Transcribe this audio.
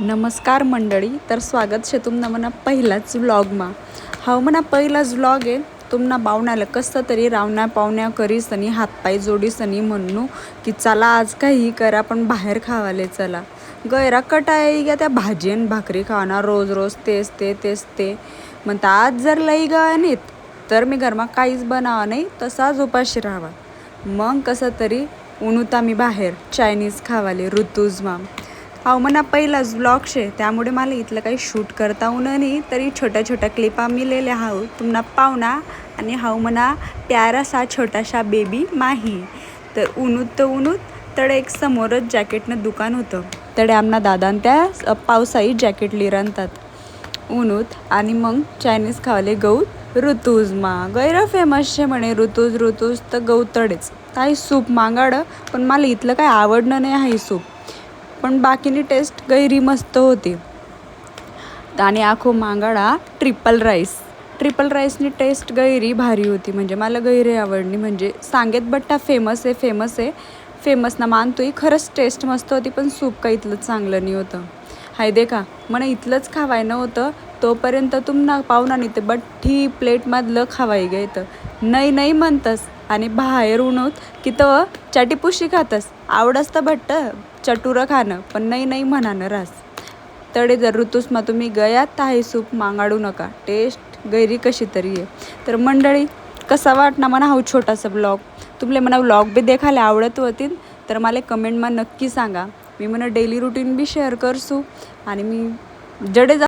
नमस्कार मंडळी तर स्वागत शे तुमना मना पहिलाच व्लॉगमा. हा मना पहिलाच व्लॉग आहे. तुमना बावण्याला कसं तरी रावण्या पावण्या करीसनी हातपाय जोडीसनी म्हणू की चला आज काही करा पण बाहेर खावाले चला. गैरा कटाय का त्या भाजी आणि भाकरी खावणार रोज रोज तेच ते तेच ते. म्हणता आज जर लई गळा नाहीत तर मी घरमा काहीच बनावा नाही तसाच उपाशी राहावा. मग कसं तरी उनुता मी बाहेर चायनीज खावाले ऋतुजमा. हाव म्हणा पहिलाच ब्लॉग शे. त्यामुळे मला इथलं काही शूट करता येऊन नाही. तरी छोट्या छोट्या क्लिपा मी लिहिल्या हाव. तुम्हाला पाहुणा आणि हाव म्हणा प्यारासा छोटासा बेबी माही. तर उन्हूत तर उन्हूत तडे एक समोरच जॅकेटनं दुकान होतं. तडे आमना दादान त्या पावसाळी पावसाई जॅकेट लिरांतात उन्हूत आणि मग चायनीज खावले गौत ऋतूजमा गैर फेमस शे म्हणे ऋतूज ऋतूज तर गौतडेच काही सूप मागाडं पण मला इथलं काय आवडणं नाही आहे सूप. पण बाकीनी टेस्ट गैरी मस्त होती. आणि आखो मांगाडा ट्रिपल राईस. ट्रिपल राईसनी टेस्ट गैरी भारी होती. म्हणजे मला गैरी आवडली. म्हणजे सांगेत बट्टा फेमस आहे फेमस आहे. फेमस ना मानतोय. खरंच टेस्ट मस्त होती पण सूप का इथलं चांगलं नाही होतं. हाय दे का? मला इथलंच खावाय नव्हतं तोपर्यंत तुम ना पाहुणा नाही ते बठ्ठी प्लेटमधलं खावाय गेलं नाही नाही म्हणतस. आणि बाहेर उणवत की तर चाटीपुशी खातस. आवडस तर भट्ट चटुरं खाणं पण नाही नाही म्हणानं रास. तडे जर ऋतुस्मा तुम्ही गयात ताही सूप मागाडू नका. टेस्ट गैरी कशी तरी आहे तर मंडळी कसा वाटना म्हणा हा छोटासा ब्लॉग? तुमले म्हणा ब्लॉग बी देखायला आवडत होतील तर मला कमेंटमा नक्की सांगा. मी म्हणा डेली रुटीन बी शेअर करसू आणि मी जडे जा